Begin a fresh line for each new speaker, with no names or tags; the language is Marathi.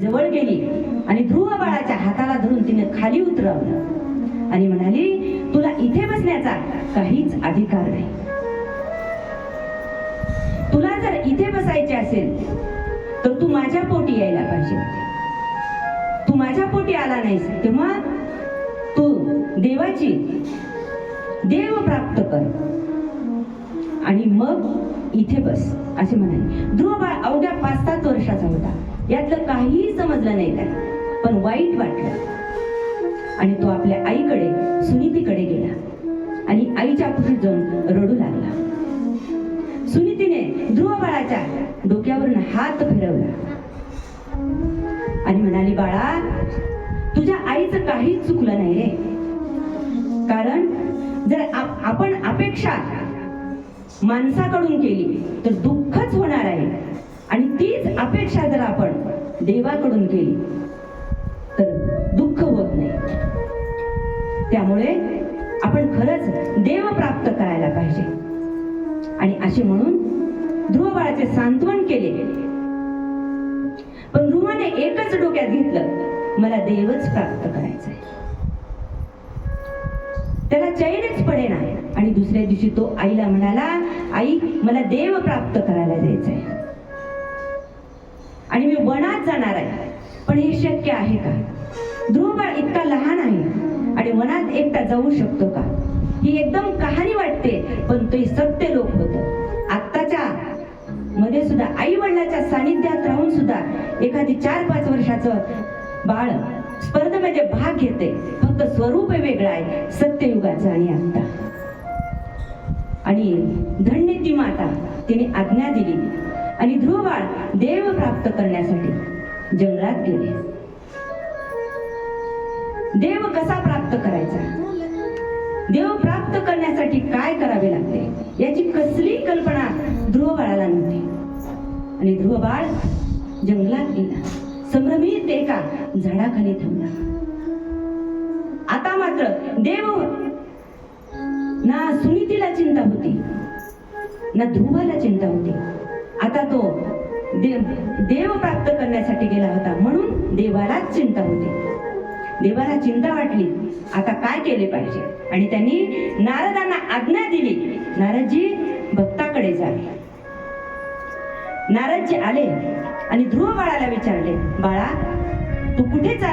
जवळ गेली आणि ध्रुव बाळाच्या हाताला धरून तिने खाली उतरवलं. आणि म्हणाली तुला इथे बसण्याचा काहीच अधिकार नाही. तुला जर इथे बसायचे असेल तर तू माझ्या पोटी यायला पाहिजे तू माझ्या पोटी आला नाहीस तेव्हा तू देवाची देव प्राप्त कर. आणि मग इथे बस असे म्हणाले. ध्रुव बाळ अवघ्या पाच सात वर्षाचा होता. यातलं काहीही समजलं नाही काय पण वाईट वाटलं. आणि तो आपल्या आईकडे सुनीतीकडे गेला. आणि आईच्या पुढे जाऊन रडू लागला. सुनीतीने ध्रुव बाळाच्या डोक्यावरून हात फिरवला. आणि म्हणाली बाळा तुझ्या आईचं काहीच चुकलं नाही रे. कारण जर आपण अपेक्षा माणसाकडून केली तर दुःखच होणार आहे आणि तीच अपेक्षा जर आपण देवाकडून केली. तर दुःख होत नाही. त्यामुळे आपण खरंच देव प्राप्त करायला पाहिजे. आणि असे म्हणून ध्रुव बाळाचे सांत्वन केले पण ध्रुवाने एकच डोक्यात घेतलं मला देवच प्राप्त करायचं आहे त्याला चैनच पडे नाही. आणि दुसऱ्या दिवशी तो आईला म्हणाला आई मला देव प्राप्त करायला जायचंय आणि मी वनात जाणार आहे. पण हे शक्य आहे का? ध्रुव बाळ इतका लहान आहे आणि वनात एकटा जाऊ शकतो का? ही एकदम कहाणी वाटते पण ते सत्य लोक होत. आत्ताच्या मध्ये सुद्धा आई वडिलाच्या सानिध्यात राहून सुद्धा एखादी चार पाच वर्षाचं बाळ स्पर्धेमध्ये भाग घेते. फक्त स्वरूप वेगळं आहे. सत्ययुगाचं आणि आत्ता. आणि धन्य ती माता तिने आज्ञा दिली. आणि ध्रुवबाळ देव प्राप्त करण्यासाठी जंगलात गेले. देव कसा प्राप्त करायचा? देव प्राप्त करण्यासाठी काय करावे लागते? याची कसली कल्पना ध्रुवबाळाला नव्हती. आणि ध्रुवबाळ जंगलात गेला. संभ्रमित एका झाडाखाली थांबला. आता मात्र देव ना सुनीतीला चिंता होती ना ध्रुवाला चिंता होती. आता तो देव देव प्राप्त करण्यासाठी गेला होता. म्हणून देवालाच चिंता होती. देवाला चिंता वाटली. आता काय केले पाहिजे? आणि त्यांनी नारदांना आज्ञा दिली. नारदजी भक्ताकडे जावे नारदजी आले आणि ध्रुव बाळाला विचारले बाळा तू कुठे चाल